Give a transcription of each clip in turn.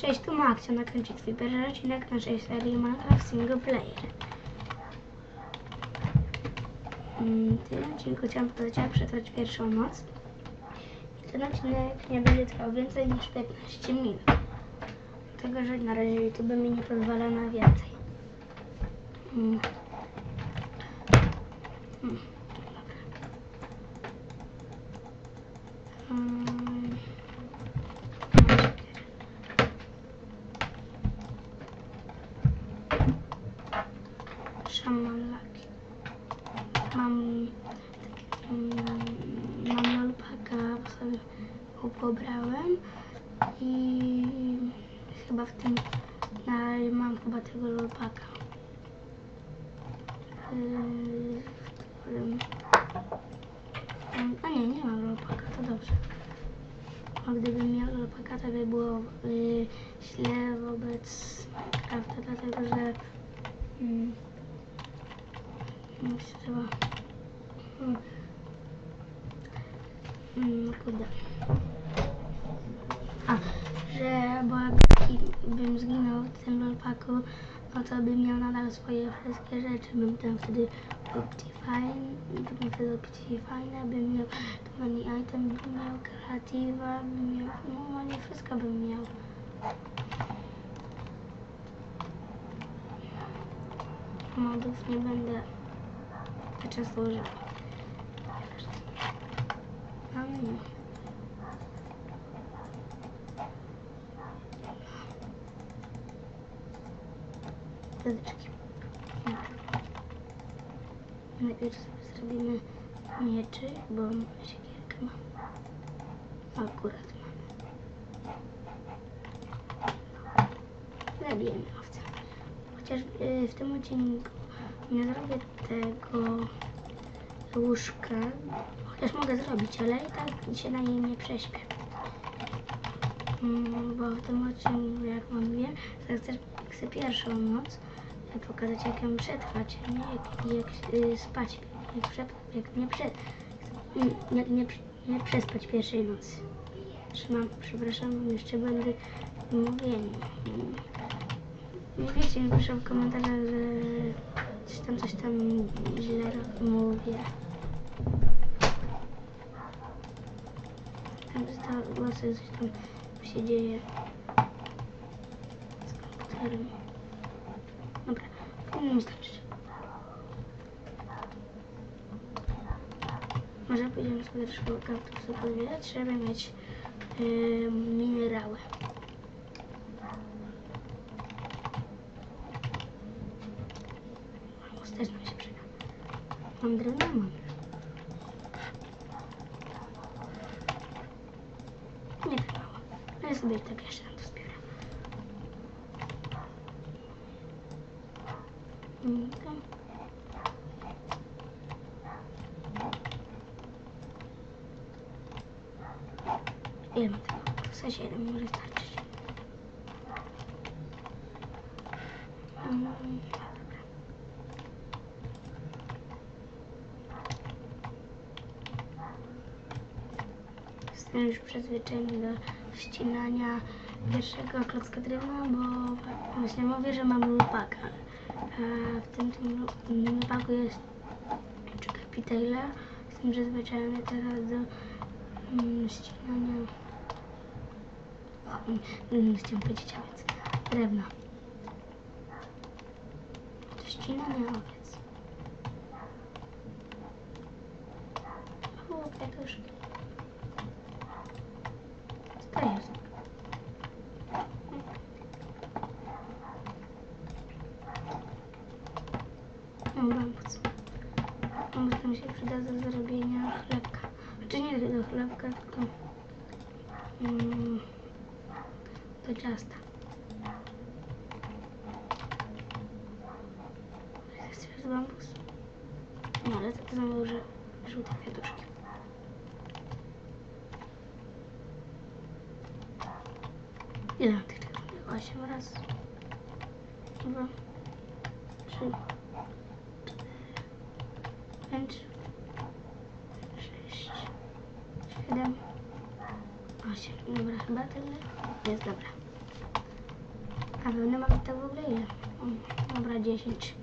Cześć, tu Maxio, nakręcić twój pierwszy odcinek naszej serii Minecraft Single Player. Mm, tym odcinku chciałam pokazać, jak przetrwać pierwszą noc. I ten odcinek nie będzie trwał więcej niż 15 minut. Dlatego, że na razie YouTube mi nie pozwala na więcej. Mm. Mm, dobra. Mm. Szamalaki. Mam mm, mam alpaka, bo sobie go pobrałem i chyba w tym na mam chyba tego lolpaka. Yy, w którym a nie, nie mam lolpaka, to dobrze. A gdybym miał lolpaka, to by było yy, źle wobec Minecrafta, dlatego że mm, Muszę kurde. A, że bo jakbym zginął w tym lolpaku, no to bym miał nadal swoje wszystkie rzeczy. Bym tam wtedy Optifine, bym wtedy Optifine, bym miał money item, bym miał kreatywa, bym miał, no nie wszystko bym miał. Modów nie będę często używał. A nie. Tezyczki. Najpierw sobie zrobimy mieczy, bo siekierkę mam. Akurat mam. Zabijemy owce. Chociaż y, w tym odcinku nie zrobię tego łóżka. Chociaż mogę zrobić, ale i tak się na niej nie prześpię. Mm, Bo w tym odcinku, jak to chcę, chcę pierwszą noc pokazać, jak ją przetrwać, nie jak, jak y, spać, jak, prze, jak nie, prze, jak nie, nie przespać pierwszej nocy. Trzymam, przepraszam, jeszcze będę mówienie. Nie wiecie, mi piszą w komentarzach, że coś tam, coś tam źle mówię. Tam zostały głosy, coś tam się dzieje z komputerem. Dobra, powinno mi starczyć. Może pójdziemy sobie troszkę kaktusy pozbierać, żeby mieć yy, minerały. Mus też nam się przyda. Mam drewno? Mam. Nie tak mało. Ale sobie tak jeszcze tam. Ile ma tego? W sensie jeden może starczyć. Mm, dobra. Jestem już przyzwyczajony do ścinania pierwszego klocka drewna, bo właśnie mówię, że mam lupaka. A w tym, tym lupaku jest czy kapitela. Jestem przyzwyczajony teraz do mm, ścinania. O, mm, chciałam powiedzieć owiec. Drewna. Do ścinania owiec. O, kwiatuszki. Co to jest? No, bambus. Bambus nam się przyda do zrobienia chlebka. Znaczy nie do chlebka, tylko mm, do ciasta. Jest jeszcze bambus. No ale to są że żółte kwiatuszki. Ile mam tych czerwonych? Osiem raz. Osiem. Dobra, chyba tyle. Jest dobra. A wełny mam to w ogóle ile? Dobra, 10.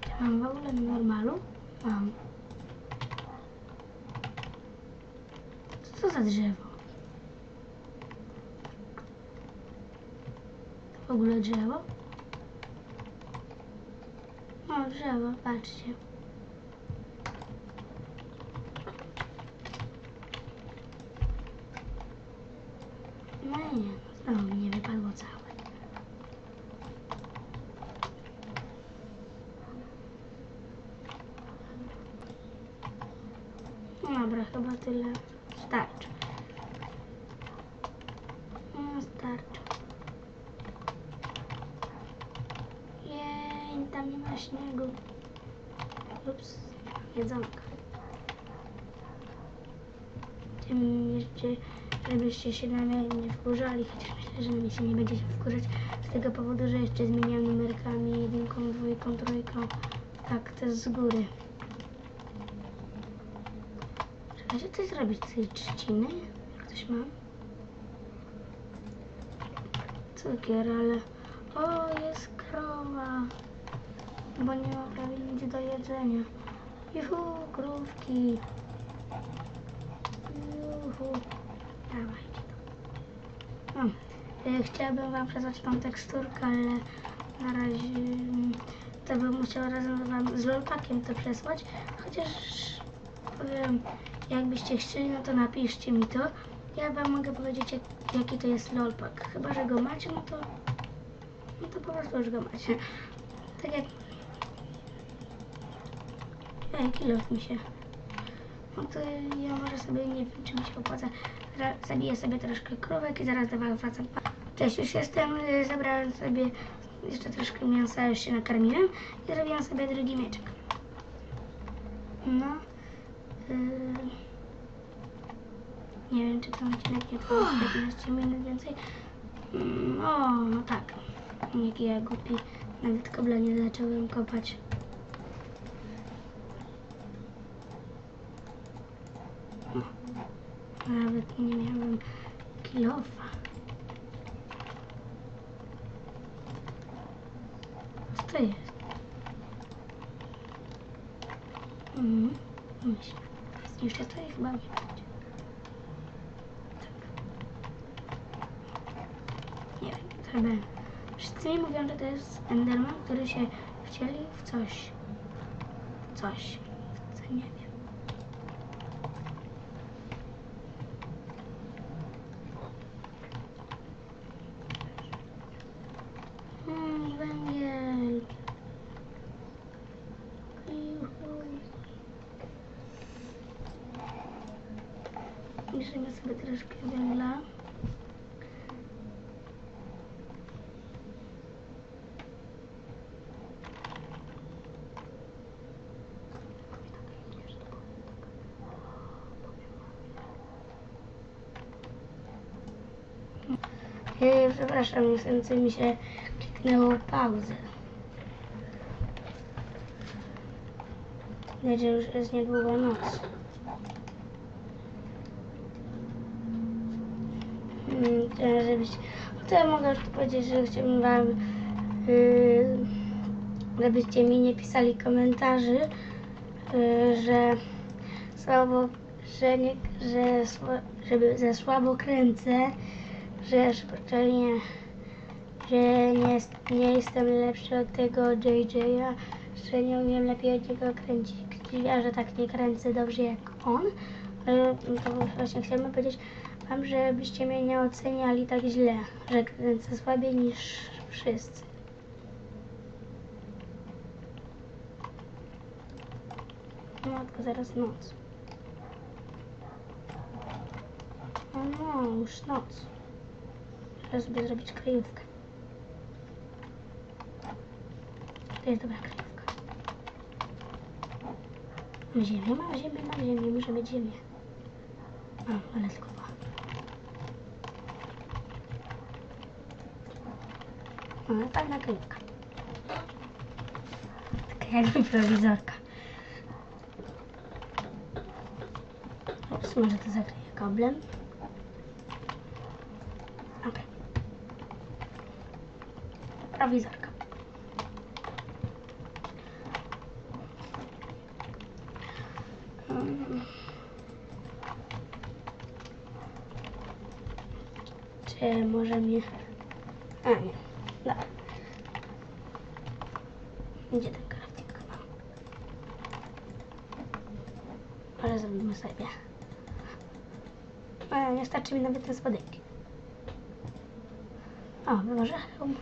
Czy mam w ogóle normalu? Mam. Co to za drzewo? W ogóle drzewo? O, drzewo, patrzcie. No i nie, znowu mi nie wypadło całe. No Dobra, chyba tyle starczy. No, starczy. Śniegu. Ups, jedzonka. Tym jeszcze, żebyście się na mnie nie wkurzali, chociaż myślę, że na mnie się nie będziecie wkurzać z tego powodu, że jeszcze zmieniam numerkami jedynką, dwójką, trójką. Tak, to z góry. Czekajcie, coś zrobić z tej trzciny? Jak ktoś ma? Cukier, ale... O, jest krowa! Bo nie ma prawie nic do jedzenia. Juhu, krówki! Juhu! Dawajcie to. No, y, chciałabym wam przesłać tą teksturkę, ale na razie mm, to bym musiał razem wam z lolpakiem to przesłać. Chociaż powiem, jakbyście chcieli, no to napiszcie mi to. Ja wam mogę powiedzieć, jak, jaki to jest lolpak. Chyba, że go macie, no to no to po prostu już go macie. Tak jak... Ej, kilo mi się. No to ja może sobie, nie wiem, czy mi się opłaca. Zabiję sobie troszkę krówek i zaraz do was wracam. Cześć, już jestem. y, Zabrałem sobie jeszcze troszkę mięsa, już się nakarmiłem i zrobiłam sobie drugi mieczek. No. y, Nie wiem, czy ten odcinek nie trwa 15 minut więcej. Mm, O, no tak. Jaki ja głupi. Nawet kobla nie zacząłem kopać. Nawet nie miałem kilofa. Co to jest? Mhm. Myślę. Jeszcze to chyba nie będzie. Nie wiem, trochę. Wszyscy mi mówią, że to jest Enderman, który się wcieli w coś. Coś. Co nie wiem. Hmm, węgiel. Juhu. Bierzemy sobie troszkę węgla. Yy, przepraszam, niestety mi się kliknęło pauzę. Że już jest niedługo noc. Mm, Chciałem. No to ja mogę powiedzieć, że chciałbym wam... Yy, żebyście mi nie pisali komentarzy, yy, że słabo, że nie, że, żeby za słabo kręcę, że specjalnie, że nie, nie jestem lepszy od tego JJ'a, że nie umiem lepiej od niego kręcić, a że tak nie kręcę dobrze jak on. To właśnie chciałbym powiedzieć wam, żebyście mnie nie oceniali tak źle, że kręcę słabiej niż wszyscy. No, tylko zaraz noc. O no, już noc. Teraz sobie zrobić kryjówkę. To jest dobra kryjówka. Mam ziemię, mam ziemię, mam ziemię, muszę mieć ziemię. A, ale tylko dwa. No, fajna kryjówka. Taka jakby prowizorka. Ups, może to zakryję kablem. Prowizorka. Mm. Czy może mnie... A nie, dobra. Gdzie ten? No. Ale zrobimy sobie. A, nie starczy mi nawet te spodenki. O, może hełm.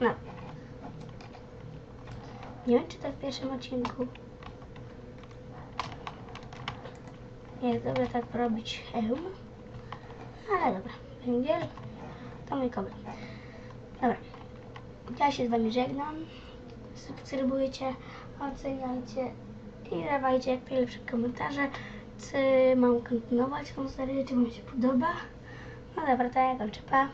No. Nie wiem, czy to w pierwszym odcinku jest dobre tak robić hełm. Ale dobra, węgiel to mój kobel. Dobra, ja się z Wami żegnam. Subskrybujcie, oceniajcie i dawajcie pierwsze komentarze, czy mam kontynuować tą serię, czy Wam się podoba. No dobra, to ja kończę, pa.